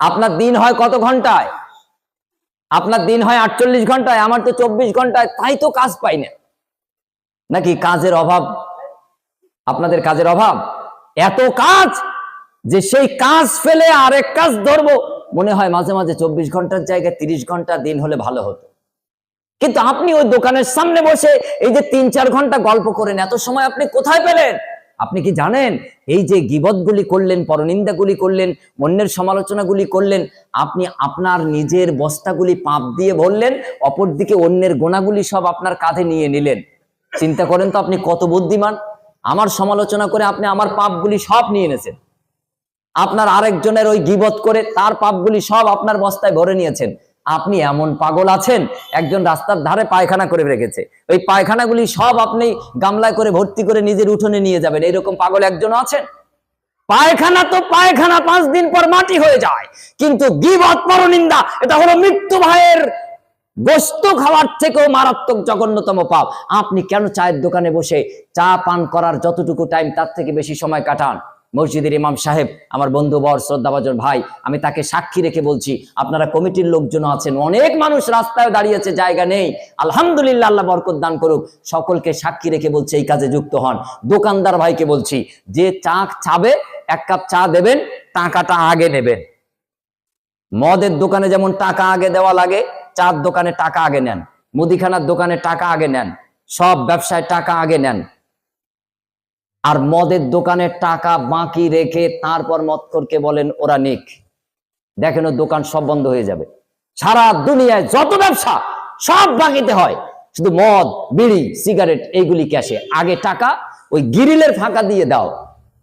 আপনার দিন হয় কত ঘন্টায়? আপনার দিন হয় আটচল্লিশ ঘন্টায়, আমার তো চব্বিশ ঘন্টায়, তাই তো কাজ পাই না। নাকি কাজের অভাব? আপনাদের কাজের অভাব? এত কাজ যে সেই কাজ ফেলে আরেক কাজ ধরবো। মনে হয় মাঝে মাঝে চব্বিশ ঘণ্টার জায়গায় তিরিশ ঘণ্টা দিন হলে ভালো হতো। কিন্তু আপনি ওই দোকানের সামনে বসে এই যে তিন চার ঘণ্টা গল্প করেন, এত সময় আপনি কোথায় পেলেন? আপনি কি জানেন? এই যে গিবতগুলি করলেন, পরনিন্দাগুলি করলেন, অন্যের সমালোচনাগুলি করলেন, আপনি আপনার নিজের বস্তাগুলি পাপ দিয়ে ভরলেন, অপরদিকে অন্যের গোনাগুলি সব আপনার কাঁধে নিয়ে নিলেন। চিন্তা করেন তো আপনি কত বুদ্ধিমান। আমার সমালোচনা করে আপনি আমার পাপগুলি সব নিয়ে এনেছেন। আপনার আরেকজনের ওই গিবত করে তার পাপগুলি সব আপনার বস্তায় ভরে নিয়েছেন। আপনি এমন পাগল আছেন, একজন রাস্তার ধারে পায়খানা করে রেখেছে। ওই পায়খানাগুলি সব আপনি গামলায় করে ভর্তি করে নিজের উঠোনে নিয়ে যাবেন। এরকম পাগল একজন আছেন? পায়খানা তো পায়খানা, পাঁচ দিন পর মাটি হয়ে যায়। কিন্তু গিবত এটা হলো মৃত্যু ভাইয়ের গোস্ত খাওয়ার থেকেও মারাত্মক জঘন্যতম পাপ। আপনি কেন চায়ের দোকানে বসে চা পান করার যতটুকু টাইম তার থেকে বেশি সময় কাটান? মসজিদের ইমাম সাহেব, আমার বন্ধু বর, শ্রদ্ধাভাজন ভাই, আমি তাকে সাক্ষী রেখে বলছি, আপনারা কমিটির লোকজন আছেন, অনেক মানুষ রাস্তায় দাঁড়িয়েছে, জায়গা নেই। আলহামদুলিল্লাহ, আল্লাহ বরকত দান করুক। সকলকে সাক্ষী রেখে বলছে, এই কাজে যুক্ত হন। দোকানদার ভাইকে বলছি, যে চা চাবে, এক কাপ চা দেবেন, টাকাটা আগে নেবেন। মদের দোকানে যেমন টাকা আগে দেওয়া লাগে, চার দোকানে টাকা আগে নেন। মুদিখানার দোকানে টাকা আগে নেন। সব ব্যবসায় টাকা আগে নেন। আর মদের দোকানে টাকা বাকি রেখে তারপর মদখোরকে বলেন, ওরা নিক। দেখেন ও দোকান সব বন্ধ হয়ে যাবে। সারা দুনিয়ায় যত ব্যবসা সব বাকিতে হয়। শুধু মদ, বিড়ি, সিগারেট, এইগুলি ক্যাশে। আগে টাকা ওই গিরিলের ফাঁকা দিয়ে দাও।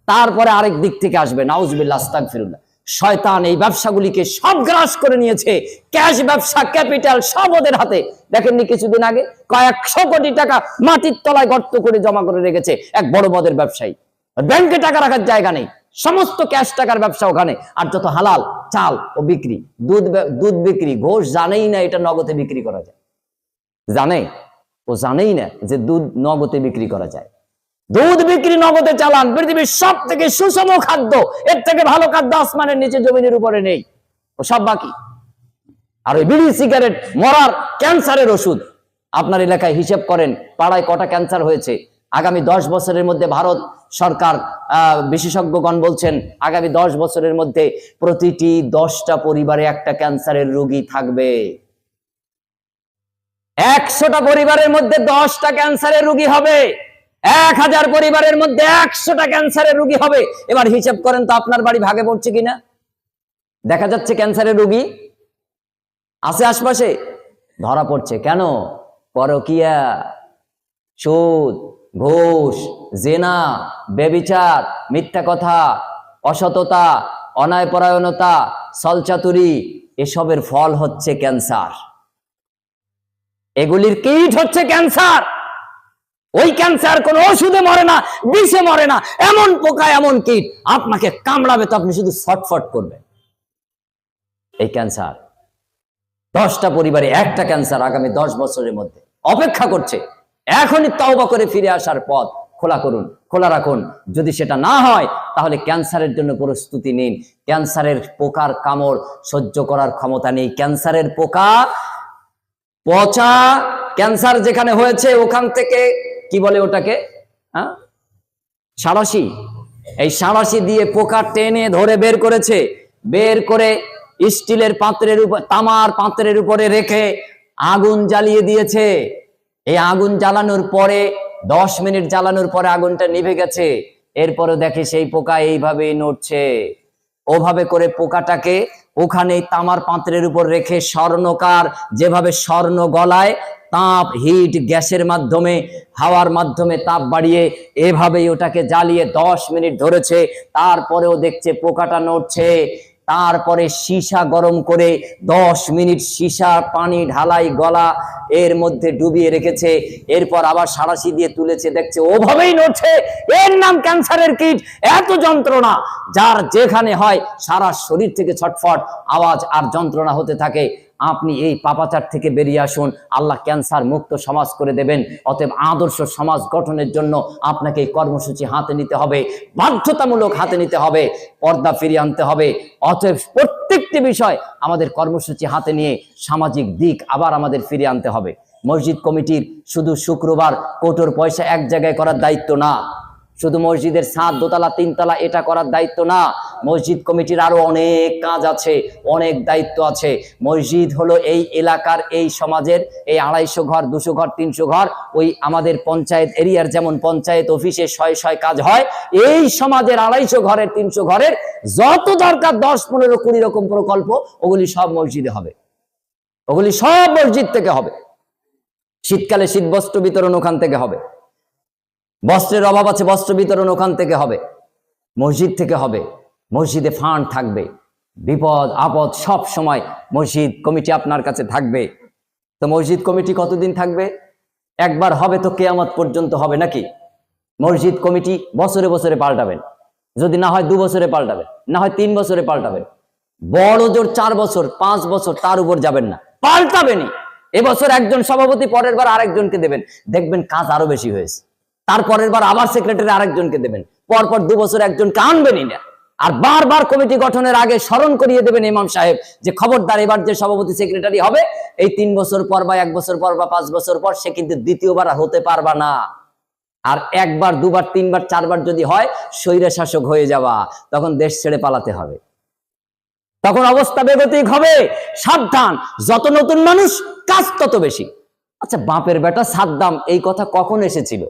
তারপরে আরেক দিক থেকে আসবে নাউজবিল্লা আস্তাগফিরুল্লাহ। শয়তান এই ব্যবসাগুলিকে সব গ্রাস করে নিয়েছে। ক্যাশ ব্যবসা, ক্যাপিটাল সব ওদের হাতে। দেখেননি কিছুদিন আগে কয়েকশো কোটি টাকা মাটির তলায় গর্ত করে জমা করে রেখেছে এক বড় মদের ব্যবসায়ী। ব্যাংকে টাকা রাখার জায়গা নেই। সমস্ত ক্যাশ টাকার ব্যবসা ওখানে। আর যত হালাল, চাল ও বিক্রি, দুধ দুধ বিক্রি, ঘোষ জানেই না এটা নগদে বিক্রি করা যায়। জানে? ও জানেই না যে দুধ নগদে বিক্রি করা যায়। দুধ বিক্রি নগদে চালান, পৃথিবীর সব থেকে সুষম খাদ্য, এর থেকে ভালো খাদ্য আসমানের নিচে জমিনের উপরে নেই। ও সব বাকি। আর ওই বিড়ি, সিগারেট, মরার, ক্যান্সারের ওষুধ। আপনার এলাকায় হিসেব করেন, পাড়ায় কটা ক্যান্সার হয়েছে। আগামী দশ বছরের মধ্যে ভারত সরকার বিশেষজ্ঞগণ বলছেন, আগামী দশ বছরের মধ্যে প্রতিটি দশটা পরিবারে একটা ক্যান্সারের রোগী থাকবে। একশোটা পরিবারের মধ্যে দশটা ক্যান্সারের রোগী হবে। এক হাজার পরিবারের মধ্যে একশোটা ক্যান্সারের রোগী হবে। এবার হিসাব করেন তো আপনার বাড়ি ভাগে পড়ছে কিনা? দেখা যাচ্ছে ক্যান্সারের রোগী আছে আশপাশে। ধরা পড়ছে। কেন? পরকিয়া, সুদ, ঘোষ, জেনা বেবিচার মিথ্যা কথা, অসততা অনায়পরায়ণতা সলচাতুরি, এসবের ফল হচ্ছে ক্যান্সার। এগুলির কীট হচ্ছে ক্যান্সার। ওই ক্যান্সার কোন ওষুধে মরে না, বিষে মরে না, এমন পোকা, এমন কীট আপনাকে কামড়াবে তো আপনি শুধু ফটফট করবেন। এই ক্যান্সার দশটা পরিবারে একটা ক্যান্সার আগামী দশ বছরের মধ্যে অপেক্ষা করছে। এখনই তওবা করে ফিরে আসার পথ খোলা করুন, খোলা রাখুন। যদি সেটা না হয়, তাহলে ক্যান্সারের জন্য প্রস্তুতি নিন। ক্যান্সারের পোকার কামড় সহ্য করার ক্ষমতা নেই। ক্যান্সারের পোকা পচা ক্যান্সার যেখানে হয়েছে ওখান থেকে কি বলে ওটাকে? হ্যাঁ সাঁড়াশি। এই সাঁড়াশি দিয়ে পোকা টেনে ধরে বের করেছে। বের করে স্টিলের পাত্রের উপর, তামার পাত্রের উপরে রেখে আগুন জ্বালিয়ে দিয়েছে। এই আগুন জ্বালানোর পরে, দশ মিনিট জ্বালানোর পরে আগুনটা নিভে গেছে। এরপরে দেখে সেই পোকা এইভাবেই নড়ছে। ওভাবে করে পোকাটাকে ওখানে তামার পাত্রের উপর রেখে স্বর্ণকার, যেভাবে স্বর্ণ গলায় তাপ হিট গ্যাসের মাধ্যমে, হাওয়ার মাধ্যমে তাপ বাড়িয়ে এভাবেই ওটাকে জ্বালিয়ে দশ মিনিট ধরেছে। তারপরেও দেখছে পোকাটা নড়ছে। তারপরে সীসা গরম করে দশ মিনিট সীসা পানি ঢালাই গলা এর মধ্যে ডুবিয়ে রেখেছে। এরপর আবার সারাশি দিয়ে তুলেছে, দেখছে ওভাবেই নড়ছে। এর নাম ক্যান্সারের কিট, এত যন্ত্রণা। যার যেখানে হয় সারা শরীর থেকে ছটফট, আওয়াজ আর যন্ত্রণা হতে থাকে। আপনি এই পাপাচার থেকে বেরিয়ে আসুন। আল্লাহ ক্যান্সার মুক্ত সমাজ করে দেবেন। অতএব আদর্শ সমাজ গঠনের জন্য আপনাকে এই কর্মসূচি হাতে নিতে হবে। বাধ্যতামূলক হাতে নিতে হবে। পর্দা ফিরিয়ে আনতে হবে। অতএব প্রত্যেকটি বিষয় আমাদের কর্মসূচি হাতে নিয়ে সামাজিক দিক আবার আমাদের ফিরিয়ে আনতে হবে। মসজিদ কমিটির শুধু শুক্রবার কোটোর পয়সা এক জায়গায় করার দায়িত্ব না। শুধু মসজিদের সাত দোতলা, তিনতলা এটা করার দায়িত্ব না, মসজিদ কমিটির আরও অনেক কাজ আছে, অনেক দায়িত্ব আছে। মসজিদ হলো এই এলাকার, এই সমাজের, এই আড়াইশো ঘর, দুশো ঘর, তিনশো ঘর, ওই আমাদের পঞ্চায়েত এরিয়ার যেমন পঞ্চায়েত অফিসে শয় শয় কাজ হয়, এই সমাজের আড়াইশো ঘরের, তিনশো ঘরের যত দরকার দশ, পনেরো, কুড়ি রকম প্রকল্প, ওগুলি সব মসজিদে হবে। ওগুলি সব মসজিদ থেকে হবে। শীতকালে শীত বস্ত্র বিতরণ ওখান থেকে হবে। বস্ত্রের অভাব আছে, বস্ত্র বিতরণ ওখান থেকে হবে। মসজিদ থেকে হবে। মসজিদে ফান্ড থাকবে। বিপদ, আপদ সব সময় মসজিদ কমিটি আপনার কাছে থাকবে। তো মসজিদ কমিটি কতদিন থাকবে? একবার হবে তো কেয়ামত পর্যন্ত হবে নাকি? মসজিদ কমিটি বছরে বছরে পাল্টাবেন। যদি না হয় দু বছরে পাল্টাবেন, না হয় তিন বছরে পাল্টাবেন। বড় জোর চার বছর, পাঁচ বছর তার উপর যাবেন না। পাল্টাবেনই। এবছর একজন সভাপতি, পরের বার আরেকজনকে দেবেন। দেখবেন কাজ আরও বেশি হয়েছে। তারপরের বার আবার সেক্রেটারি আরেকজনকে দেবেন। পরপর দু বছর একজনকে আনবেনই না। আর বারবার কমিটি গঠনের আগে স্মরণ করিয়ে দেবেন ইমাম সাহেব যে খবরদার, এবার যে সভাপতি সেক্রেটারি হবে, এই তিন বছর পর বা এক বছর পর বা পাঁচ বছর পর সে কিন্তু দ্বিতীয়বার হতে পারবা না। আর একবার, দুবার, তিনবার, চারবার যদি হয়, স্বৈরা শাসক হয়ে যাওয়া, তখন দেশ ছেড়ে পালাতে হবে। তখন অবস্থা বেগতিক হবে। সাবধান। যত নতুন মানুষ, কাজ তত বেশি। আচ্ছা বাপের বেটা সাদ্দাম, এই কথা কখন এসেছিল?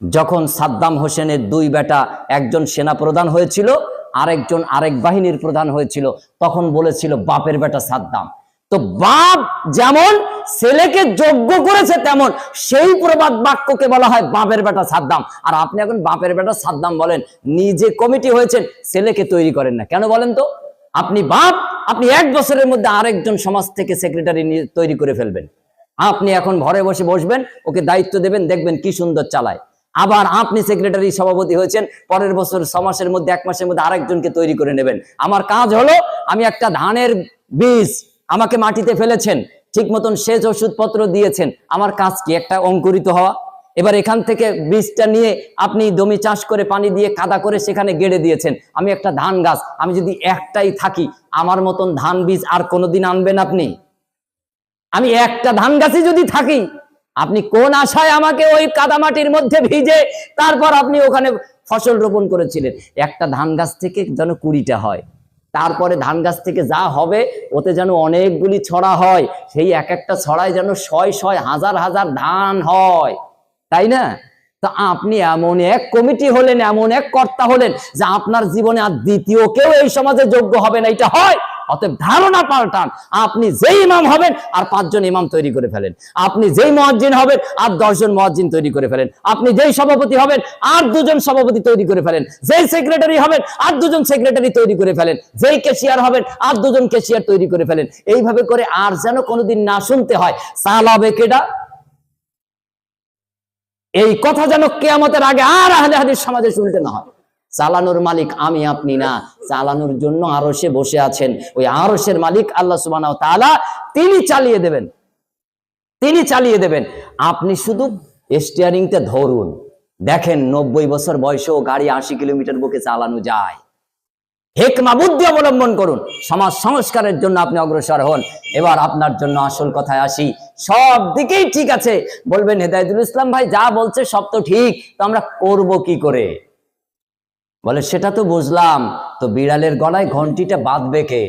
যখন সাদ্দাম হোসেনের দুই বেটা একজন সেনা প্রধান হয়েছিল, আরেকজন আরেক বাহিনীর প্রধান হয়েছিল, তখন বলেছিল, বাপের বেটা সাদ্দাম। তো বাপ যেমন ছেলেকে যোগ্য করেছে তেমন সেই প্রবাদ বাক্যকে বলা হয় বাপের বেটা সাদ্দাম। আর আপনি এখন বাপের বেটা সাদ্দাম বলেন, নিজে কমিটি হয়েছেন, ছেলেকে তৈরি করেন না। কেন বলেন তো? আপনি বাপ, আপনি এক বছরের মধ্যে আরেকজন সমাজ থেকে সেক্রেটারি তৈরি করে ফেলবেন। আপনি এখন ঘরে বসে বসবেন, ওকে দায়িত্ব দেবেন, দেখবেন কি সুন্দর চালায়। আবার আপনি সেক্রেটারি সভাপতি হয়েছেন, পরের বছর ছ মাসের মধ্যে, এক মাসের মধ্যে আরেকজনকে তৈরি করে নেবেন। আমার কাজ হলো, আমি একটা ধানের বীজ আমাকে মাটিতে ফেলেছেন, ঠিক মতন সেচ ওষুধপত্র দিয়েছেন। আমার কাজ কি? একটা অঙ্কুরিত হওয়া। এবার এখান থেকে বীজটা নিয়ে আপনি জমি চাষ করে পানি দিয়ে কাদা করে সেখানে গেড়ে দিয়েছেন। আমি একটা ধান গাছ, আমি যদি একটাই থাকি, আমার মতন ধান বীজ আর কোনোদিন আনবেন আপনি? আমি একটা ধান গাছই যদি থাকি আপনি কোন আশায় আমাকে ওই কাদামাটির মধ্যে ভিজে তারপর আপনি ওখানে ফসল রোপণ করেছিলেন? একটা ধান গাছ থেকে যেন কুড়িটা হয়, তারপরে ধান গাছ থেকে যা হবে ওতে যেন অনেকগুলি ছড়া হয়, সেই এক একটা ছড়ায় যেন ছয় ছয় হাজার হাজার ধান হয়, তাই না? তো আপনি এমন এক কমিটি হলেন, এমন এক কর্তা হলেন যে আপনার জীবনে আর দ্বিতীয় কেউ এই সমাজে যোগ্য হবে না, এটা হয়। অতএব ধারণা পাল্টান, আপনি যেই ইমাম হবেন আর পাঁচজন ইমাম তৈরি করে ফেলেন। আপনি যেই মহাজিন হবেন আর দশজন মহাজিন তৈরি করে ফেলেন। আপনি যেই সভাপতি হবেন আর দুজন সভাপতি তৈরি করে ফেলেন। যেই সেক্রেটারি হবেন আর দুজন সেক্রেটারি তৈরি করে ফেলেন। যেই ক্যাশিয়ার হবেন আর দুজন ক্যাশিয়ার তৈরি করে ফেলেন। এইভাবে করে আর যেন কোনোদিন না শুনতে হয়। চালাবে কেডা? এই কথা যেন কেয়ামতের আগে আর আহলে হাদিস সমাজে শুনতে না হয়। চালানোর মালিক আমি, আপনি না। চালানোর জন্য আরসে বসে আছেন। ওই আরসের মালিক আল্লাহ সুবাহ তিনি চালিয়ে দেবেন। তিনি চালিয়ে দেবেন। আপনি শুধু স্টিয়ারিংটা ধরুন। দেখেন নব্বই বছর বয়সেও গাড়ি আশি কিলোমিটার বুকে চালানো যায়। হেকমা বুদ্ধি অবলম্বন করুন। সমাজ সংস্কারের জন্য আপনি অগ্রসর হন। এবার আপনার জন্য আসল কথায় আসি। সব দিকেই ঠিক আছে। বলবেন হেদায়তুল ইসলাম ভাই, যা বলছে সব তো ঠিক। তো আমরা করব কি করে? বলে, সেটা তো বুঝলাম। তো বিড়ালের গলায় ঘন্টিটা বাঁধবে কে?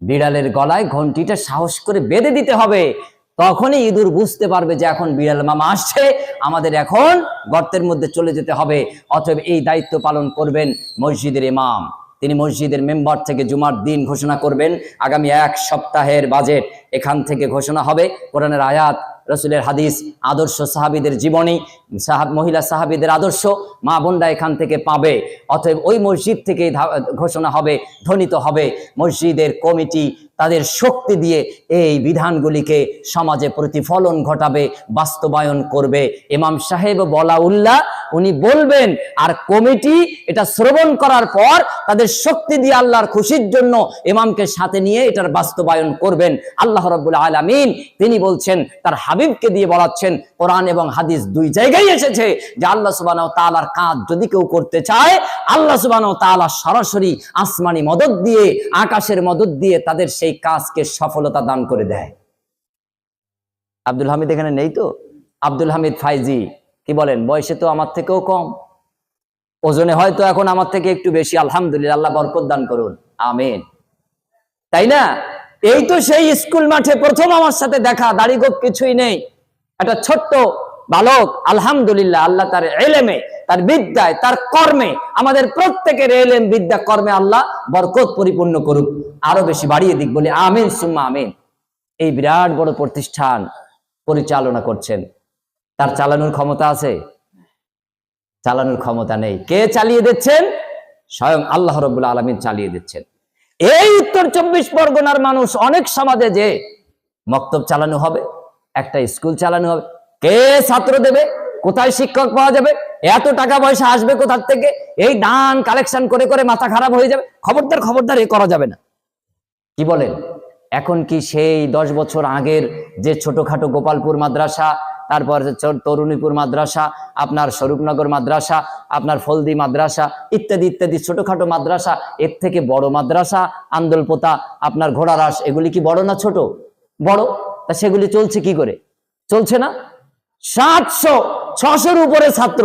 বিড়ালের গলায় ঘন্টিটা সাহস করে বেঁধে দিতে হবে। তখনই ইঁদুর বুঝতে পারবে যে এখন বিড়াল মামা আসছে। আমাদের এখন গর্তের মধ্যে চলে যেতে হবে। অতএব এই দায়িত্ব পালন করবেন মসজিদের ইমাম। তিনি মসজিদের মেম্বার থেকে জুমার দিন ঘোষণা করবেন। আগামী এক সপ্তাহের বাজেট এখান থেকে ঘোষণা হবে। কোরআনের আয়াত রসুলের হাদিস, আদর্শ সাহাবিদের জীবনী, সাহাব, মহিলা সাহাবিদের আদর্শ মা বোনরা এখান থেকে পাবে। অতএব ওই মসজিদ থেকে ঘোষণা হবে, ধ্বনিত হবে। মসজিদের কমিটি তাদের শক্তি দিয়ে এই বিধানগুলিকে সমাজে প্রতিফলন ঘটাবে, বাস্তবায়ন করবে। ইমাম সাহেব বলা উল্লাহ উনি বলবেন, আর কমিটি এটা শ্রবণ করার পর তাদের শক্তি দিয়ে আল্লাহর খুশির জন্য ইমামকে সাথে নিয়ে এটার বাস্তবায়ন করবেন। আল্লাহ রব্বুল আলামিন তিনি বলছেন, তার হাবিবকে দিয়ে বলাচ্ছেন, কোরআন এবং হাদিস দুই জায়গায় এসেছে যে আল্লাহ সুবাহ তাআলার কাজ যদি কেউ করতে চায়, আল্লাহ সুবাহ তাআলা সরাসরি আসমানি মদত দিয়ে, আকাশের মদত দিয়ে তাদের সেই কাজকে সফলতা দান করে দেয়। আব্দুল হামিদ এখানে নেই তো? আব্দুল হামিদ ফাইজি, কি বলেন? বয়সে তো আমার থেকেও কম। ওজনে হয়তো এখন আমার থেকে একটু বেশি, আলহামদুলিল্লাহ, আল্লাহ বরকত দান করুন। আমিন। তাই না? এই তো সেই স্কুল মাঠে প্রথম আমার সাথে দেখা, দাড়ি গোপ কিছুই নেই। একটা ছোট্ট বালক, আলহামদুলিল্লাহ, আল্লাহ তার এলেমে, তার বিদ্যায়, তার কর্মে, আমাদের প্রত্যেকের এলেম, বিদ্যা, কর্মে আল্লাহ বরকত পরিপূর্ণ করুক। আরও বেশি বাড়িয়ে দিক, বলে আমিন, সুম্মা আমিন। এই বিরাট বড় প্রতিষ্ঠান পরিচালনা করছেন। তার চালানোর ক্ষমতা আছে? চালানোর ক্ষমতা নেই। কে চালিয়ে দিচ্ছেন? স্বয়ং আল্লাহ রবুল্লা আলমিন চালিয়ে দিচ্ছেন। এই উত্তর চব্বিশ পরগনার মানুষ অনেক সমাজে যে মক্তব চালানো হবে, একটা স্কুল চালানো হবে কে ছাত্র দেবে? কোথায় শিক্ষক পাওয়া যাবে? এত টাকা পয়সা আসবে কোথার থেকে? এই দান কালেকশন করে করে মাথা খারাপ হয়ে যাবে। খবরদার খবরদার এ করা যাবে না। কি বলেন? এখন কি সেই দশ বছর আগের যে ছোটখাটো গোপালপুর মাদ্রাসা, তারপর তরুণীপুর মাদ্রাসা, আপনার স্বরূপনগর মাদ্রাসা, আপনার ফলদি মাদ্রাসা, ইত্যাদি ইত্যাদি ছোটখাটো মাদ্রাসা, এর থেকে বড় মাদ্রাসা, আন্দোলপোতা, আপনার ঘোড়ারাস এগুলি কি বড় না ছোট? বড়? তা সেগুলি চলছে কি করে? চলছে না? সাতশো, ছশোর উপরে ছাত্র,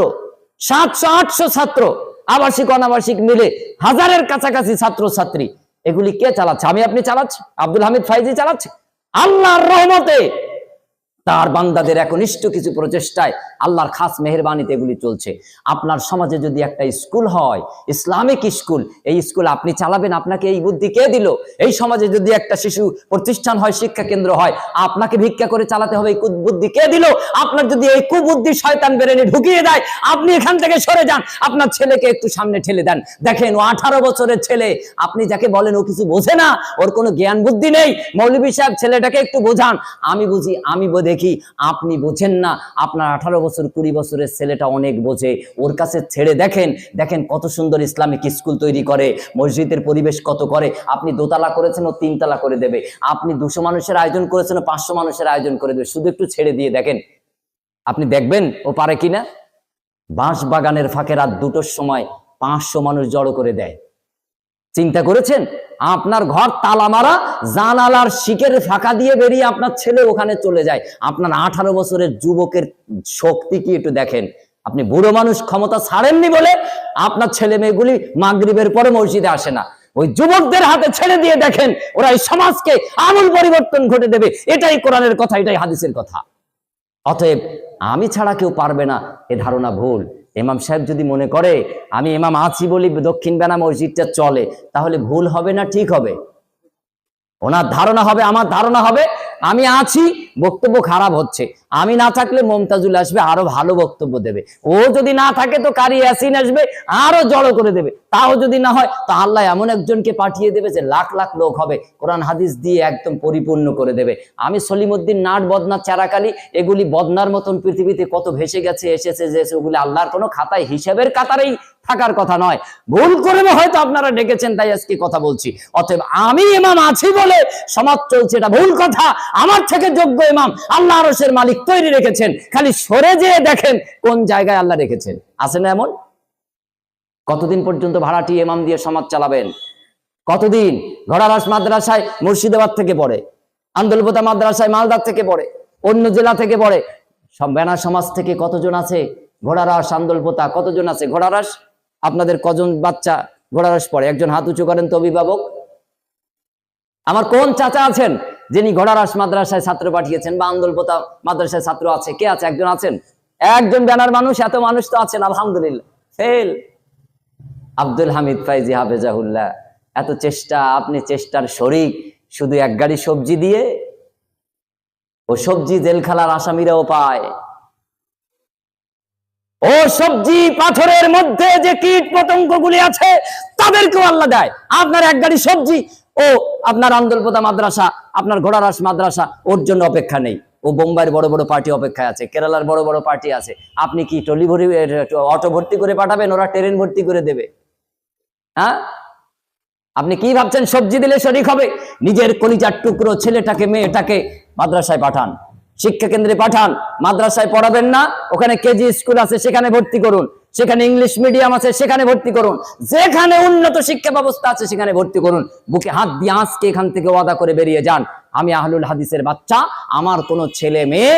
সাতশো, আটশো ছাত্র, আবাসিক, অনাবাসিক মিলে হাজারের কাছাকাছি ছাত্র ছাত্রী এগুলি কে চালাচ্ছে? আমি আপনি চালাচ্ছি? আব্দুল হামিদ ফাইজি চালাচ্ছে? আল্লাহর রহমতে তার বান্দাদের একনিষ্ঠ কিছু প্রচেষ্টায় আল্লাহর খাস মেহরবানিতে এগুলি চলছে। আপনার সমাজে যদি একটা স্কুল হয়, ইসলামিক স্কুল, এই স্কুল আপনি চালাবেন, আপনাকে এই বুদ্ধি কে দিল? এই সমাজে যদি একটা শিশু প্রতিষ্ঠান হয়, শিক্ষা কেন্দ্র হয়, আপনাকে ভিক্ষা করে চালাতে হবে, এই বুদ্ধি কে দিল? আপনার যদি এই কুবুদ্ধি শয়তান বেরেনে ঢুকিয়ে দেয়, আপনি এখান থেকে সরে যান, আপনার ছেলেকে একটু সামনে ঠেলে দেন। দেখেন, ও আঠারো বছরের ছেলে, আপনি যাকে বলেন ও কিছু বোঝে না, ওর কোনো জ্ঞান বুদ্ধি নেই। মৌলভী সাহেব, ছেলেটাকে একটু বোঝান। আমি বুঝি, আমি বো- দেখি, আপনি বোঝেন না, আপনার আঠারো বছর, কুড়ি বছরের ছেলেটা অনেক বোঝে, ওর কাছে ছেড়ে দেখেন দেখেন কত সুন্দর ইসলামিক স্কুল তৈরি করে, মসজিদের পরিবেশ কত করে, আপনি দোতলা করেছেন ও তিনতলা করে দেবে, আপনি দুশো মানুষের আয়োজন করেছেন ও পাঁচশো মানুষের আয়োজন করে দেবে, শুধু একটু ছেড়ে দিয়ে দেখেন, আপনি দেখবেন ও পারে কিনা? বাঁশ বাগানের ফাঁকে রাত দুটোর সময় পাঁচশো মানুষ জড়ো করে দেয়। চিন্তা করেছেন? আপনার ঘর তালা মারা, জানালার শিকের ফাঁকা দিয়ে বেরিয়ে আপনার ছেলে ওখানে চলে যায়। আপনার আঠারো বছরের যুবকের শক্তি কি একটু দেখেন? আপনি বুড়ো মানুষ, ক্ষমতা ছাড়েননি বলে আপনার ছেলে মেয়েগুলি মাগরিবের পরে মসজিদে আসে না। ওই যুবকদের হাতে ছেড়ে দিয়ে দেখেন, ওরা এই সমাজকে আমূল পরিবর্তন ঘটে দেবে। এটাই কোরআনের কথা, এটাই হাদিসের কথা। অতএব আমি ছাড়া কেউ পারবে না, এ ধারণা ভুল। ইমাম সাহেব যদি মনে করে, আমি ইমাম আছি বলি দক্ষিণ বেনা মসজিদটা চলে, তাহলে ভুল হবে না ঠিক হবে? ওনার ধারণা হবে, আমার ধারণা হবে আমি আছি, বক্তব্য খারাপ হচ্ছে। আমি না থাকলে মমতাজুল আসবে, আরও ভালো বক্তব্য দেবে। ও যদি না থাকে তো কারি ইয়াসিন আসবে, আরও জড়ো করে দেবে। তাও যদি না হয়, তো আল্লাহ এমন একজনকে পাঠিয়ে দেবে যে লাখ লাখ লোক হবে, কোরআন হাদিস দিয়ে একদম পরিপূর্ণ করে দেবে। আমি সলিমুদ্দিন নাট বদনা চারাকালি, এগুলি বদনার মতন পৃথিবীতে কত ভেসে গেছে, এসেছে, যে ওগুলি আল্লাহর কোনো খাতায়, হিসেবের কাতারেই থাকার কথা নয়। ভুল করে হয়তো আপনারা ডেকেছেন, তাই আজকে কথা বলছি। অতএব আমি ইমাম আছি বলে সমাজ চলছে, এটা ভুল কথা। আমার থেকে যোগ্য ইমাম আল্লাহ আরশের মালিক তৈরি রেখেছেন। খালি সরে যেয়ে দেখেন কোন জায়গায় আল্লাহ রেখেছেন। আছে না এমন? কতদিন পর্যন্ত ভাড়াটি ইমাম দিয়ে সমাজ চালাবেন? কতদিন? ঘোড়ারাস মাদ্রাসায় মুর্শিদাবাদ থেকে পড়ে, আন্দোলপতা মাদ্রাসায় মালদার থেকে পড়ে, অন্য জেলা থেকে পড়ে। সব বেনা সমাজ থেকে কতজন আছে? ঘোড়ারাস, আন্দোলপোতা কতজন আছে? ঘোড়ারাস? আপনাদের কজন বাচ্চা ঘোড়ারাস পড়ে? একজন হাত উঁচু করেন, তো অভিভাবক। আমার কোন চাচা আছেন যিনি ঘোড়ারাস মাদ্রাসায় ছাত্র পাঠিয়েছেন বা আন্দোলপোতা মাদ্রাসায় ছাত্র আছে? কে আছে? একজন আছেন? একজন ব্যানার মানুষ, এত মানুষ তো আছেন, আলহামদুলিল্লাহ। ফেল। আব্দুল হামিদ ফাইজি হাফেজাহুল্লাহ, এত চেষ্টা, আপনি চেষ্টার শরিক। শুধু এক গাড়ি সবজি দিয়ে ও সবজি জেলখালার আসামিরাও পায়। ও সবজি পাথরের মধ্যে যে কীট পতঙ্গ গুলি আছে, তাদেরকেও আল্লাহ দেয়। আপনার এক গাড়ি সবজি, ও আপনার আন্দোলপোতা মাদ্রাসা, আপনার ঘোড়ারাস মাদ্রাসা, ওর জন্য অপেক্ষা নেই। ও বোম্বাইয়ের বড় বড় পার্টি অপেক্ষায় আছে, কেরালার বড় বড় পার্টি আছে। আপনি কি টলি ভরি অটো ভর্তি করে পাঠাবেন? ওরা ট্রেন ভর্তি করে দেবে। হ্যাঁ? আপনি কি ভাবছেন? সবজি দিলে শরিক হবে? নিজের কলিজার টুকরো ছেলেটাকে, মেয়েটাকে মাদ্রাসায় পাঠান। শিক্ষা কেন্দ্রে পাঠান, মাদ্রাসায় পড়াবেন না, ওখানে কেজি স্কুল আছে, সেখানে ভর্তি করুন। সেখানে ইংলিশ মিডিয়াম আছে, সেখানে ভর্তি করুন। যেখানে উন্নত শিক্ষা ব্যবস্থা আছে, সেখানে ভর্তি করুন। বুকে হাত দিয়ে আজকে এখান থেকে ওয়াদা করে বেরিয়ে যান। আমি আহলুল হাদিসের বাচ্চা, আমার কোনো ছেলে মেয়ে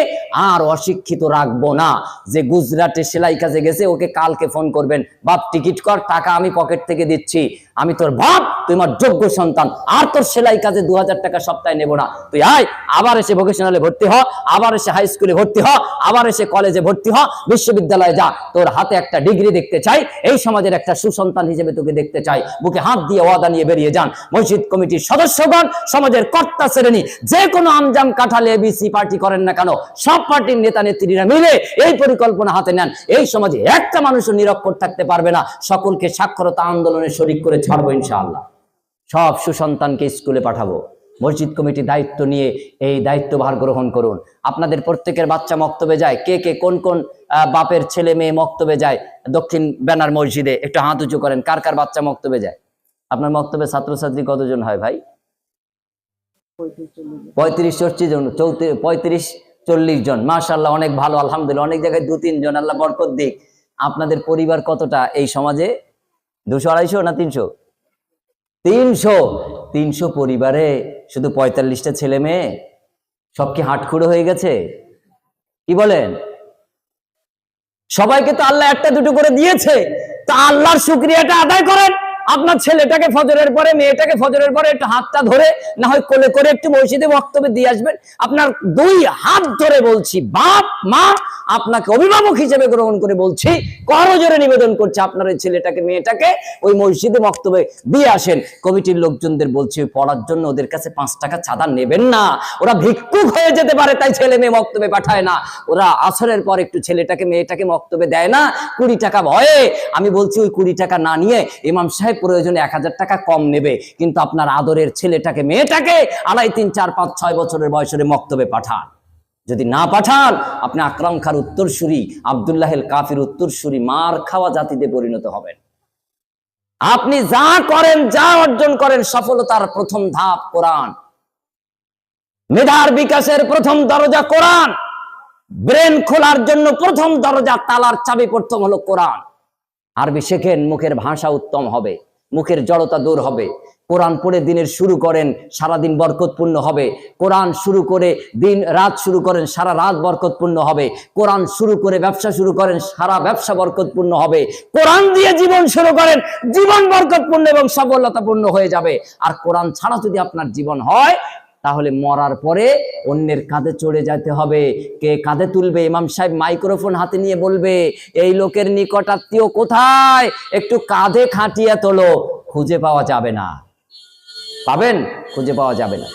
আর অশিক্ষিত রাখব না। যে গুজরাটে সেলাই কাজে গেছে, ওকে কালকে ফোন করবেন, বাপ, টিকিট কর, টাকা আমি পকেট থেকে দিচ্ছি। আমি তোর বাপ, তুই আমার যোগ্য সন্তান। আর তোর সেলাই কাজে দু হাজার টাকা সপ্তাহে নেব না। তুই আয়, আবার এসে ভোকেশনালে ভর্তি হ, আবার এসে হাই স্কুলে ভর্তি হ, আবার এসে কলেজে ভর্তি হ, বিশ্ববিদ্যালয়ে যা। তোর হাতে একটা ডিগ্রি দেখতে চাই, এই সমাজের একটা সুসন্তান হিসেবে তোকে দেখতে চাই। বুকে হাত দিয়ে ওয়াদা নিয়ে বেরিয়ে যান। মসজিদ কমিটির সদস্যগণ, সমাজের কর্তা শ্রেণি, যে কোনো আমজাম কাঠালে এবিসি পার্টি করেন না কেন, সব পার্টির নেতা নেত্রীরা মিলে এই পরিকল্পনা হাতে নেন। এই সমাজে একটা মানুষও নিরক্ষর থাকতে পারবে না। সকলকে সাক্ষরতা আন্দোলনে শরিক করে ছাড়বো ইনশাআল্লাহ। সব সুসন্তানকে স্কুলে পাঠাবো। মসজিদ কমিটি দায়িত্ব নিয়ে এই দায়িত্বভার গ্রহণ করুন। আপনাদের প্রত্যেকের বাচ্চা মক্তবে যায়। কে কে কোন কোন বাপের ছেলে মেয়ে মক্তবে যায় দক্ষিণ ব্যানার মসজিদে? একটু হাত উঁচু করেন। কার কার বাচ্চা মক্তবে যায়? আপনার মক্তবে ছাত্রছাত্রী কতজন হয় ভাই? পঁয়ত্রিশ চল্লিশ জন পঁয়ত্রিশ চল্লিশ জন। মাশাল্লাহ অনেক ভালো, আলহামদুলিল্লাহ। অনেক জায়গায় দু তিনজন আল্লাহ বরকত দিক। আপনাদের পরিবার কতটা এই সমাজে দুশো, আড়াইশো না তিনশো? তিনশো। তিনশো পরিবারে শুধু পঁয়তাল্লিশটা ছেলে মেয়ে? সব কি হাটখুড়ো হয়ে গেছে? কি বলেন? সবাইকে তো আল্লাহ একটা দুটো করে দিয়েছে। তা আল্লাহর শুক্রিয়াটা আদায় করেন। আপনার ছেলেটাকে ফজরের পরে, মেয়েটাকে ফজরের পরে একটু হাতটা ধরে, না হয় কোলে করে একটু মসজিদে বক্তব্য দিয়ে আসবেন। আপনার দুই হাত ধরে বলছি, বাপ, মা, আপনাকে অভিভাবক হিসেবে গ্রহণ করে বলছি করজোরে নিবেদন করছে আপনার ওই ছেলেটাকে, মেয়েটাকে, ওই মসজিদে বক্তব্যে দিয়ে আসেন। কমিটির লোকজনদের বলছি পড়ার জন্য ওদের কাছে পাঁচ টাকা চাঁদা নেবেন না। ওরা ভিক্ষুক হয়ে যেতে পারে, তাই ছেলে মেয়ে বক্তব্যে পাঠায় না। ওরা আসরের পর একটু ছেলেটাকে, মেয়েটাকে বক্তব্যে দেয় না। কুড়ি টাকা ভয়ে। আমি বলছি, ওই কুড়ি টাকা না নিয়ে ইমাম সাহেব প্রয়োজনে এক হাজার টাকা কম নেবে, কিন্তু আপনার আদরের ছেলেটাকে, মেয়েটাকে আড়াই, তিন, চার, পাঁচ, ছয় বছরের বয়সের মক্তবে পাঠান। যদি না পাঠান, আপনি আকরাম খার উত্তরসূরি আবদুল্লাহেল কাফির উত্তরসূরি, মার খাওয়া জাতিতে পরিণত হবেন। আপনি যা করেন, যা অর্জন করেন, সফলতার প্রথম ধাপ কোরআন। মেধার বিকাশের প্রথম দরজা কোরআন। ব্রেন খোলার জন্য প্রথম দরজা, তালার চাবি প্রথম হলো কোরআন। আরবি শেখেন, মুখের ভাষা উত্তম হবে। মুখের জড়তা দূর হবে। কোরআন পড়ে দিনের শুরু করেন, সারাদিন বরকতপূর্ণ হবে। কোরআন শুরু করে দিন রাত শুরু করেন, সারা রাত বরকতপূর্ণ হবে। কোরআন শুরু করে ব্যবসা শুরু করেন, সারা ব্যবসা বরকতপূর্ণ হবে। কোরআন দিয়ে জীবন শুরু করেন, জীবন বরকতপূর্ণ এবং সফলতাপূর্ণ হয়ে যাবে। আর কোরআন ছাড়া যদি আপনার জীবন হয় তাহলে মরার পরে অন্যের কাঁধে চড়ে যেতে হবে। কে কাঁধে তুলবে? ইমাম সাহেব মাইক্রোফোন হাতে নিয়ে বলবে, এই লোকের নিকটাত্মীয় কোথায়? একটু কাঁধে খাটিয়ে তোলো, খুঁজে পাওয়া যাবে না। পাবেন? খুঁজে পাওয়া যাবে না।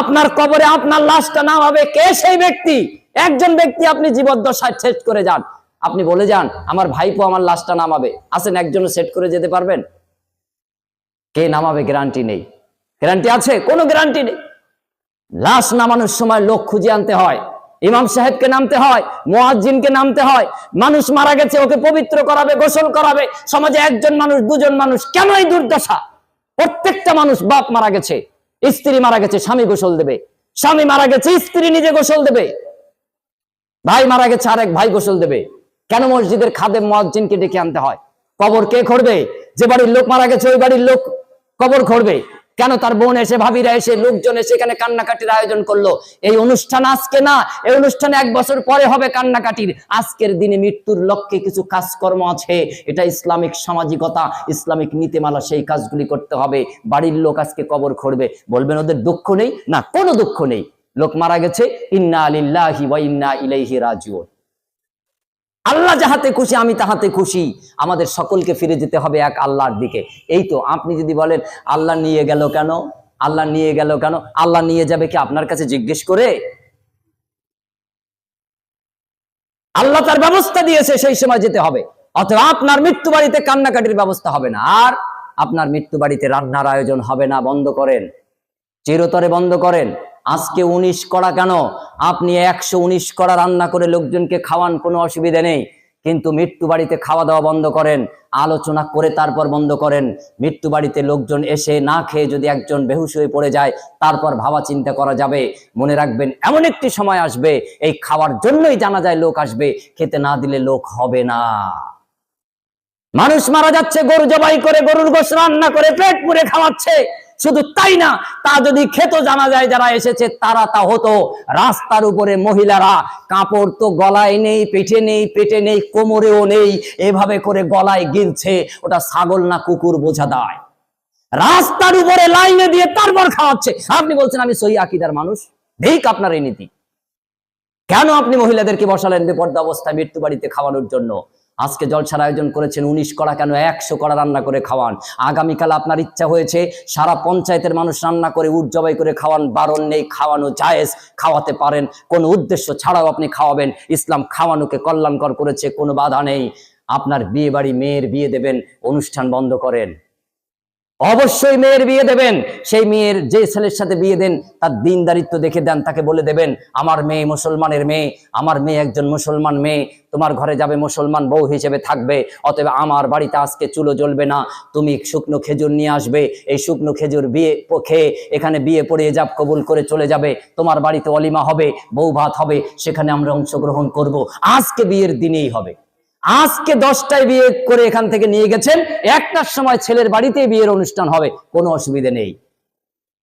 আপনার কবরে আপনার লাশটা নাম হবে, কে সেই ব্যক্তি? একজন ব্যক্তি আপনি জীবদ্দশায় সেট করে যান। আপনি বলে যান, আমার ভাইপো আমার লাশটা নামাবে। আসেন একজন সেট করে যেতে পারবেন? কে নামাবে? গ্যারান্টি নেই। গ্যারান্টি আছে? কোনো গ্যারান্টি নেই। লাশ নামানোর সময় লোক খুঁজে আনতে হয়। ইমাম সাহেবকে নামতে হয়, মোয়াজ্জিনকে নামতে হয়। মানুষ মারা গেছে, ওকে পবিত্র করাবে, গোসল করাবে। সমাজে একজন মানুষ, দুজন মানুষ কেন এই দুর্দশা? প্রত্যেকটা মানুষ বাপ মারা গেছে, স্ত্রী মারা গেছে, স্বামী গোসল দেবে। স্বামী মারা গেছে, স্ত্রী নিজে গোসল দেবে। ভাই মারা গেছে, আরেক ভাই গোসল দেবে। কেন মসজিদের খাদে মোয়াজ্জিনকে ডেকে আনতে হয়? কবর কে খড়বে? যে বাড়ির লোক মারা গেছে, ওই বাড়ির লোক কবর করবে কেন তার বোন এসে, ভাবিরা এসে, লোকজন এসে এখানে কান্নাকাটির আয়োজন করল? এই অনুষ্ঠান আজকে না, এই অনুষ্ঠান এক বছর পরে হবে কান্নাকাটির। আজকের দিনে মৃত্যুর লক্ষ্যে কিছু কাজকর্ম আছে। এটা ইসলামিক সামাজিকতা, ইসলামিক নীতিমালা, সেই কাজগুলি করতে হবে। বাড়ির লোক আজকে কবর করবে বলবেন, ওদের দুঃখ নেই? না, কোনো দুঃখ নেই। লোক মারা গেছে। ইন্না আলিল্লাহি ওয়া ইন্না ইলাইহি রাজিউন। আল্লাহ যাহাতে খুশি, আমি তাহাতে খুশি। আমাদের সকলকে ফিরে যেতে হবে এক আল্লাহর দিকে। এই তো আপনি যদি বলেন, আল্লাহ নিয়ে গেল কেন? আল্লাহ নিয়ে গেল কেন? আল্লাহ নিয়ে যাবে কি আপনার কাছে জিজ্ঞেস করে? আল্লাহ তার ব্যবস্থা দিয়েছে, সেই সময় যেতে হবে। অথবা আপনার মৃত্যু বাড়িতে কান্নাকাটির ব্যবস্থা হবে না। আর আপনার মৃত্যু বাড়িতে রান্নার আয়োজন হবে না, বন্ধ করেন। চিরতরে বন্ধ করেন। আজকে উনিশ করা কেন? আপনি একশো উনিশ করা রান্না করে লোকজনকে খাওয়ান, কোনো অসুবিধা নেই। কিন্তু মৃত্যু বাড়িতে খাওয়া দাওয়া বন্ধ করেন, আলোচনা করে তারপর বন্ধ করেন। মৃত্যু বাড়িতে লোকজন এসে না খেয়ে যদি একজন বেহুশ হয়ে পড়ে যায়, তারপর ভাবা চিন্তা করা যাবে। মনে রাখবেন, এমন একটি সময় আসবে, এই খাওয়ার জন্যই জানা যায় লোক আসবে, খেতে না দিলে লোক হবে না। মানুষ মারা যাচ্ছে, গরু জবাই করে, গরুর গোশ রান্না করে, পেট পুরে খাওয়াচ্ছে। শুধু তাই না, তা যদি খেত জানা যায় যারা এসেছে, তারা তা হতো রাস্তার উপরে মহিলারা। কাপড় তো গলায় নেই, পেটে নেই পেটে নেই, কোমরেও নেই, এভাবে করে গলায় গিলছে, ওটা ছাগল না কুকুর বোঝা দেয়। রাস্তার উপরে লাইনে দিয়ে তারপর খাওয়াচ্ছে। আপনি বলছেন, আমি সই আকিদার মানুষ ঠিক আপনার এই নীতি। কেন আপনি মহিলাদেরকে বসালেন বেপর্দা অবস্থায় মৃত্যু বাড়িতে খাওয়ানোর জন্য? আজকে জলসার আয়োজন করেছেন উনিশ কড়া, কেন একশো কড়া রান্না করে খাওয়ান? আগামীকাল আপনার ইচ্ছা হয়েছে সারা পঞ্চায়েতের মানুষ রান্না করে, উট জবাই করে খাওয়ান, বারণ নেই, খাওয়ানো জায়েজ, খাওয়াতে পারেন। কোনো উদ্দেশ্য ছাড়াও আপনি খাওয়াবেন। ইসলাম খাওয়ানোকে কল্যাণকর করেছে, কোনো বাধা নেই। আপনার বিয়ে বাড়ি মেয়ের বিয়ে দেবেন, অনুষ্ঠান বন্ধ করেন। অবশ্যই মেয়ের বিয়ে দেবেন। সেই মেয়ের যে ছেলের সাথে বিয়ে দেন, তার দিনদারিত্ব দেখে দেন, তাকে বলে দেবেন, আমার মেয়ে মুসলমানের মেয়ে, আমার মেয়ে একজন মুসলমান মেয়ে, তোমার ঘরে যাবে মুসলমান বউ হিসেবে থাকবে, অতএব আমার বাড়িতে আজকে চুলো জ্বলবে না, তুমি শুকনো খেজুর নিয়ে আসবে, এই শুকনো খেজুর বিয়ে খেয়ে এখানে বিয়ে পড়িয়ে যাব কবুল করে চলে যাবে, তোমার বাড়িতে অলিমা হবে, বউ ভাত হবে, সেখানে আমরা অংশগ্রহণ করব, আজকে বিয়ের দিনেই হবে। আজকে দশটায় বিয়ে করে এখান থেকে নিয়ে গেছেন। একটার সময় ছেলের বাড়িতে বিয়ের অনুষ্ঠান হবে। কোনো অসুবিধে নেই।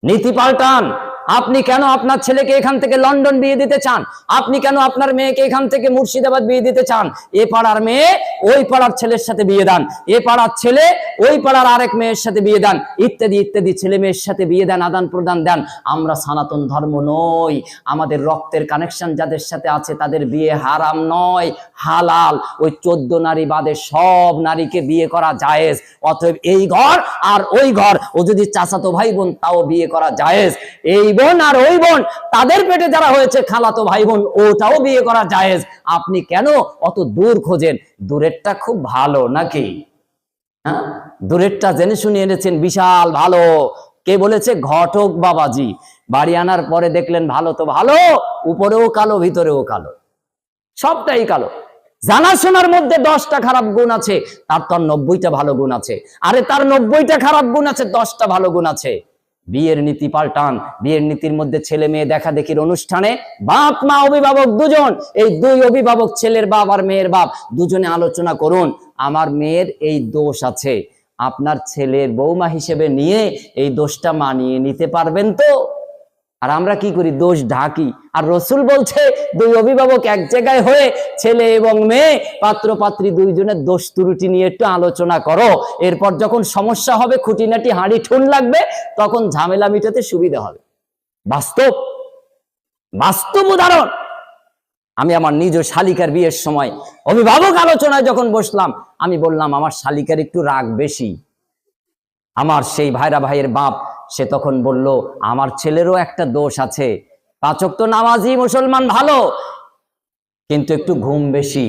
নীতি পাল্টান। আপনি কেন আপনার ছেলেকে এখান থেকে লন্ডন বিয়ে দিতে চান? আপনি কেন আপনার মেয়েকে এখান থেকে মুর্শিদাবাদ বিয়ে দিতে চান? এ পাড়ার মেয়ে ওই পাড়ার ছেলের সাথে বিয়ে দেন। এ পাড়ার ছেলে ওই পাড়ার আরেক মেয়ের সাথে বিয়ে দেন। ইত্যাদি ইত্যাদি ছেলে মেয়ের সাথে বিয়ে দেন, আদান প্রদান দেন। আমরা সনাতন ধর্ম নই। আমাদের রক্তের কানেকশন যাদের সাথে আছে তাদের বিয়ে হারাম নয়। হালাল। ওই চোদ্দ নারী বাদে সব নারীকে বিয়ে করা জায়েজ। অতএব এই ঘর আর ওই ঘর। ও যদি চাচাতো ভাই বোন তাও বিয়ে করা জায়েজ। এই বোন আর ওই বোন, তাদের পেটে যারা হয়েছে খালাতো ভাই বোন, ওটাও বিয়ে করা জায়েজ। আপনি কেন অত দূর খোঁজেন? দূরেরটা খুব ভালো নাকি? হ্যাঁ? দূরেরটা জেনে শুনে এনেছেন বিশাল ভালো। কে বলেছে? ঘটক বাবাজি। বাড়ি আনার পরে দেখলেন ভালো তো ভালো, উপরেও কালো, ভিতরেও কালো। সবটাই কালো। জানাশোনার মধ্যে দশটা খারাপ গুণ আছে, তার তো আর নব্বইটা ভালো গুণ আছে। আরে তার নব্বইটা খারাপ গুণ আছে, দশটা ভালো গুণ আছে। বিয়ের নীতি পাল্টান। বিয়ের নীতির মধ্যে ছেলে মেয়ে দেখা দেখির অনুষ্ঠানে বাপ, মা, অভিভাবক দুজন, এই দুই অভিভাবক ছেলের বাপ আর মেয়ের বাপ দুজনে আলোচনা করুন। আমার মেয়ের এই দোষ আছে। আপনার ছেলের বৌমা হিসেবে নিয়ে এই দোষটা মানিয়ে নিতে পারবেন তো? আর আমরা কি করি? দোষ ঢাকি। আর রসুল বলছে, দুই অভিভাবক এক জায়গায় হয়ে ছেলে এবং মেয়ে, পাত্র, পাত্রী দুইজনের দোষ ত্রুটি নিয়ে একটু আলোচনা করো। এরপর যখন সমস্যা হবে, খুঁটিনাটি, হাঁড়ি, ঠুন লাগবে, তখন ঝামেলা মিটাতে সুবিধা হবে। বাস্তব বাস্তব উদাহরণ। আমি আমার নিজ শালিকার বিয়ের সময় অভিভাবক আলোচনায় যখন বসলাম, আমি বললাম, আমার শালিকার একটু রাগ বেশি। আমার সেই ভাইরা ভাইয়ের বাপ সে তখন বলল, আমার ছেলেরও একটা দোষ আছে। পাচক তো নামাজি মুসলমান ভালো, কিন্তু একটু ঘুম বেশি।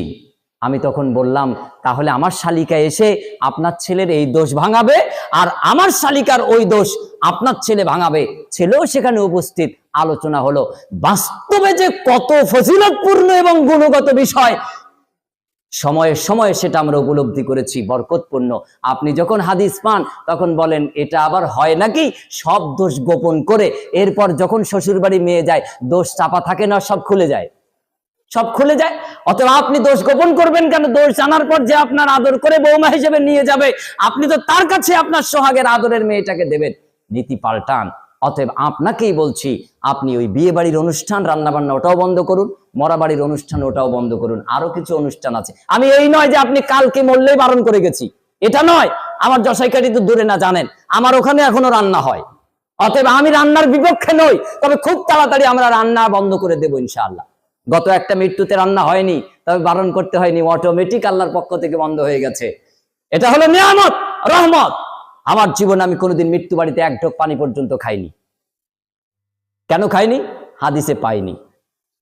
আমি তখন বললাম, তাহলে আমার শালিকা এসে আপনার ছেলের এই দোষ ভাঙাবে, আর আমার শালিকার ওই দোষ আপনার ছেলে ভাঙাবে। ছেলেও সেখানে উপস্থিত। আলোচনা হলো, বাস্তবে যে কত ফজিলতপূর্ণ এবং গুণগত বিষয় সময়ে সময়ে সেটা আমরা উপলব্ধি করেছি, বরকতপূর্ণ। আপনি যখন হাদিস পান, তখন বলেন, এটা আবার হয় নাকি? সব দোষ গোপন করে এরপর যখন শ্বশুর বাড়ি মেয়ে যায়, দোষ চাপা থাকে না, সব খুলে যায়। সব খুলে যায়? অথবা আপনি দোষ গোপন করবেন কেন? দোষ জানার পর যে আপনার আদর করে বৌমা হিসেবে নিয়ে যাবে, আপনি তো তার কাছে আপনার সোহাগের আদরের মেয়েটাকে দেবেন। নীতি পাল্টান। অতএব আপনাকেই বলছি, আপনি ওই বিয়ে বাড়ির অনুষ্ঠান রান্না বান্না ওটাও বন্ধ করুন মরা বাড়ির অনুষ্ঠান ওটাও বন্ধ করুন, আরও কিছু অনুষ্ঠান আছে। আমি এই নয় যে আপনি কালকে মরলেই বারণ করে গেছি, এটা নয়। আমার জসাইকারি তো দূরে না, জানেন। আমার ওখানে এখনও রান্না হয়। অতএব আমি রান্নার বিপক্ষে নই, তবে খুব তাড়াতাড়ি আমরা রান্না বন্ধ করে দেবো ইনশাআল্লাহ। গত একটা মৃত্যুতে রান্না হয়নি, তবে বারণ করতে হয়নি অটোমেটিক আল্লাহর পক্ষ থেকে বন্ধ হয়ে গেছে। এটা হলো নিয়ামত, রহমত। আমার জীবনে আমি কোনোদিন মৃত্যু বাড়িতে এক ঢোক পানি পর্যন্ত খাইনি। কেন খাইনি? হাদিসে পাইনি।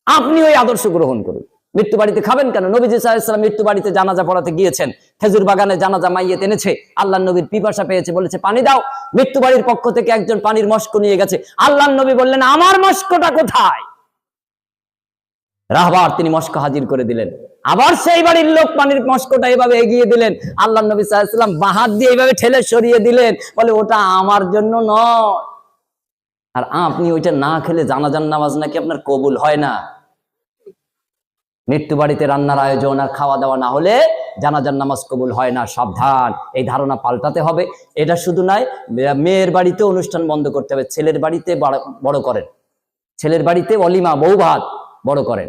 আপনি ওই আদর্শ গ্রহণ করুন। মৃত্যু বাড়িতে খাবেন কেন? নবীজি সাল্লাম মৃত্যু বাড়িতে জানাজা পড়াতে গিয়েছেন। খেজুর বাগানে জানাজা মাইয়ে এনেছে। আল্লাহ নবীর পিপাসা পেয়েছে, বলেছে, পানি দাও। মৃত্যু বাড়ির পক্ষ থেকে একজন পানির মস্ক নিয়ে গেছে। আল্লাহ নবী বললেন, আমার মস্কটা কোথায়? রাহবার তিনি মস্ক হাজির করে দিলেন। আবার সেই বাড়ির লোক পানির মস্কটা এইভাবে এগিয়ে দিলেন। আল্লাহ নবী সাল্লাম বাহাত দিয়ে এইভাবে ঠেলে সরিয়ে দিলেন। বলে, ওটা আমার জন্য নয়। আর আপনি ওইটা না খেলে জানাজান নামাজ নাকি আপনার কবুল হয় না? মৃত্যু বাড়িতে রান্নার আয়োজন আর খাওয়া দাওয়া না হলে জানাজার নামাজ কবুল হয় না, সাবধান। এই ধারণা পাল্টাতে হবে। এটা শুধু নয়, মেয়ের বাড়িতে অনুষ্ঠান বন্ধ করতে হবে। ছেলের বাড়িতে বড়- করেন। ছেলের বাড়িতে অলিমা বউ ভাত বড় করেন।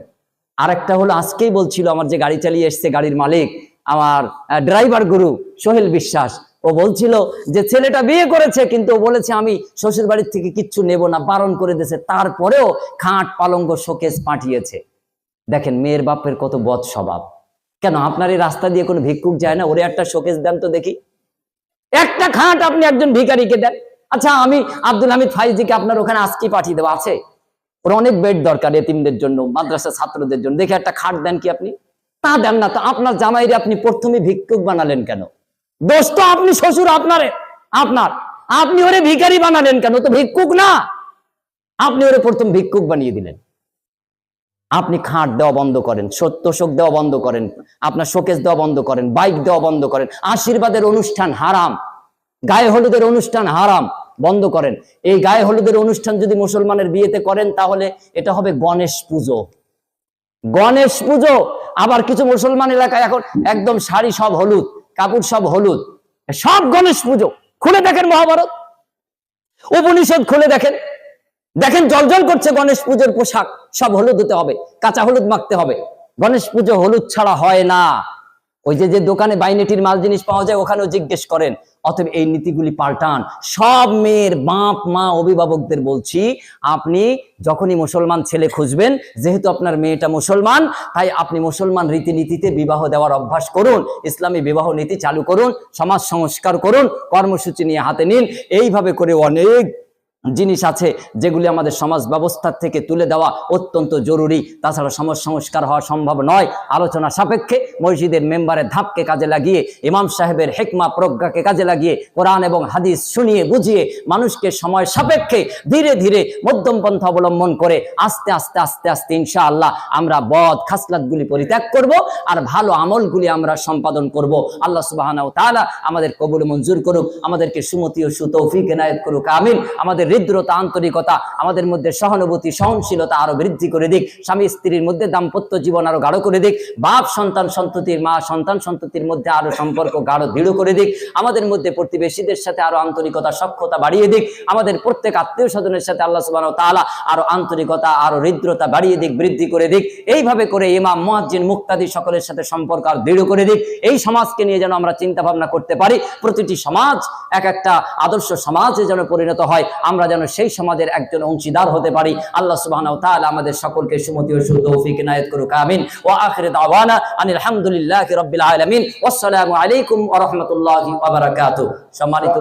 আর একটা হলো, আজকেই বলছিল আমার যে গাড়ি চালিয়ে এসছে গাড়ির মালিক, আমার ড্রাইভার গুরু সোহেল বিশ্বাস। ও বলছিল যে, ছেলেটা বিয়ে করেছে, কিন্তু ও বলেছে আমি শ্বশুর বাড়ির থেকে কিচ্ছু নেব না, বারণ করে দিয়েছে। তারপরেও খাট পালঙ্গ শোকেস পাঠিয়েছে। দেখেন, মেয়ের বাপের কত বদ স্বভাব। কেন, আপনার এই রাস্তা দিয়ে কোনো ভিক্ষুক যায় না? ওরে একটা শোকেস দেন তো দেখি। একটা খাট আপনি একজন ভিখারিকে দেন। আচ্ছা আমি আব্দুল হামিদ ফাইজিকে আপনার ওখানে আজকে পাঠিয়ে দেবো, আছে? ওর অনেক বেড দরকার এতিমদের জন্য মাদ্রাসা ছাত্রদের জন্য। দেখে একটা খাট দেন কি আপনি? তা দেন না তো আপনার জামাইরে আপনি প্রথমে ভিক্ষুক বানালেন কেন? দোষ তো আপনি শ্বশুর আপনারে, আপনার। আপনি ওরে ভিখারি বানালেন কেন? তো ভিক্ষুক না। আপনি ওরে প্রথম ভিক্ষুক বানিয়ে দিলেন। আপনি খাট দেওয়া বন্ধ করেন সত্য শোক দেওয়া বন্ধ করেন, আপনার শোকেস দেওয়া বন্ধ করেন, বাইক দেওয়া বন্ধ করেন, আশীর্বাদের অনুষ্ঠান হারাম, গায়ে হলুদের অনুষ্ঠান হারাম। বন্ধ করেন। এই গায়ে হলুদের অনুষ্ঠান যদি মুসলমানের বিয়েতে করেন, তাহলে এটা হবে গণেশ পুজো। গণেশ পুজো! আবার কিছু মুসলমান এলাকায় এখন একদম শাড়ি সব হলুদ, কাপড় সব হলুদ। সব গণেশ পুজো! খুলে দেখেন মহাভারত! উপনিষদ খুলে দেখেন। দেখেন জলজল করছে গণেশ পুজোর পোশাক, সব হলুদ হতে হবে, কাঁচা হলুদ মাখতে হবে। গণেশ পুজো হলুদ ছাড়া হয় না। ওই যে যে দোকানে বাইনেটির মাল জিনিস পাওয়া যায়, ওখানেও জিজ্ঞেস করেন, অতএব এই নীতিগুলি পাল্টান। সব মেয়ের বাপ, মা, অভিভাবকদের বলছি, আপনি যখনই মুসলমান ছেলে খুঁজবেন, যেহেতু আপনার মেয়েটা মুসলমান, তাই আপনি মুসলমান রীতিনীতিতে বিবাহ দেওয়ার অভ্যাস করুন, ইসলামী বিবাহ নীতি চালু করুন, সমাজ সংস্কার করুন, কর্মসূচি নিয়ে হাতে নিন, এইভাবে করে অনেক জিনিস আছে যেগুলি আমাদের সমাজ ব্যবস্থার থেকে তুলে দেওয়া অত্যন্ত জরুরি। তাছাড়া সমাজ সংস্কার হওয়া সম্ভব নয়। আলোচনা সাপেক্ষে মসজিদের মেম্বারের ধাপকে কাজে লাগিয়ে, ইমাম সাহেবের হেকমা প্রজ্ঞাকে কাজে লাগিয়ে, কোরআন এবং হাদিস শুনিয়ে বুঝিয়ে মানুষকে সময় সাপেক্ষে ধীরে ধীরে মধ্যম পন্থা অবলম্বন করে আস্তে আস্তে আস্তে আস্তে ইনশাআল্লাহ আমরা বদ খাসলাতগুলি পরিত্যাগ করব আর ভালো আমলগুলি আমরা সম্পাদন করব। আল্লাহ তাআলা আমাদের কবুল মঞ্জুর করুক। আমাদেরকে সুমতি ও সুতৌফিক এনায়েত করুক। আমিন। আমাদের হৃদ্রতা আন্তরিকতা, আমাদের মধ্যে সহানুভূতি, সহনশীলতা আরও বৃদ্ধি করে দিক। স্বামী স্ত্রীর মধ্যে দাম্পত্য জীবন আরও গাঢ় করে দিক। বাপ, সন্তান, সন্ততির মা, সন্তান, সন্ততির মধ্যে আরও সম্পর্ক গাঢ়, দৃঢ় করে দিক। আমাদের মধ্যে প্রতিবেশীদের সাথে আরও আন্তরিকতা, সক্ষতা বাড়িয়ে দিক। আমাদের প্রত্যেক আত্মীয় স্বজনের সাথে আল্লাহ সুবাহ তাআলা আরও আন্তরিকতা, আরও হৃদ্রতা বাড়িয়ে দিক, বৃদ্ধি করে দিক। এইভাবে করে ইমাম, মুয়াজ্জিন, মুক্তাদি সকলের সাথে সম্পর্ক আর দৃঢ় করে দিক। এই সমাজকে নিয়ে যেন আমরা চিন্তা ভাবনা করতে পারি। প্রতিটি সমাজ এক একটা আদর্শ সমাজে যেন পরিণত হয়। আমরা যেন সেই সমাজের একজন অংশীদার হতে পারি। আল্লাহ সুবাহ আমাদের সকলকে সুমতি ও সুদৌফিক নায়ত করুক, আমিন। ও আখরে দাওয়ানা আনিল আলহামদুলিল্লাহ রবিল আলমিন। ওয়াসসালামু আলাইকুম রাহমাতুল্লাহি সম্মানিত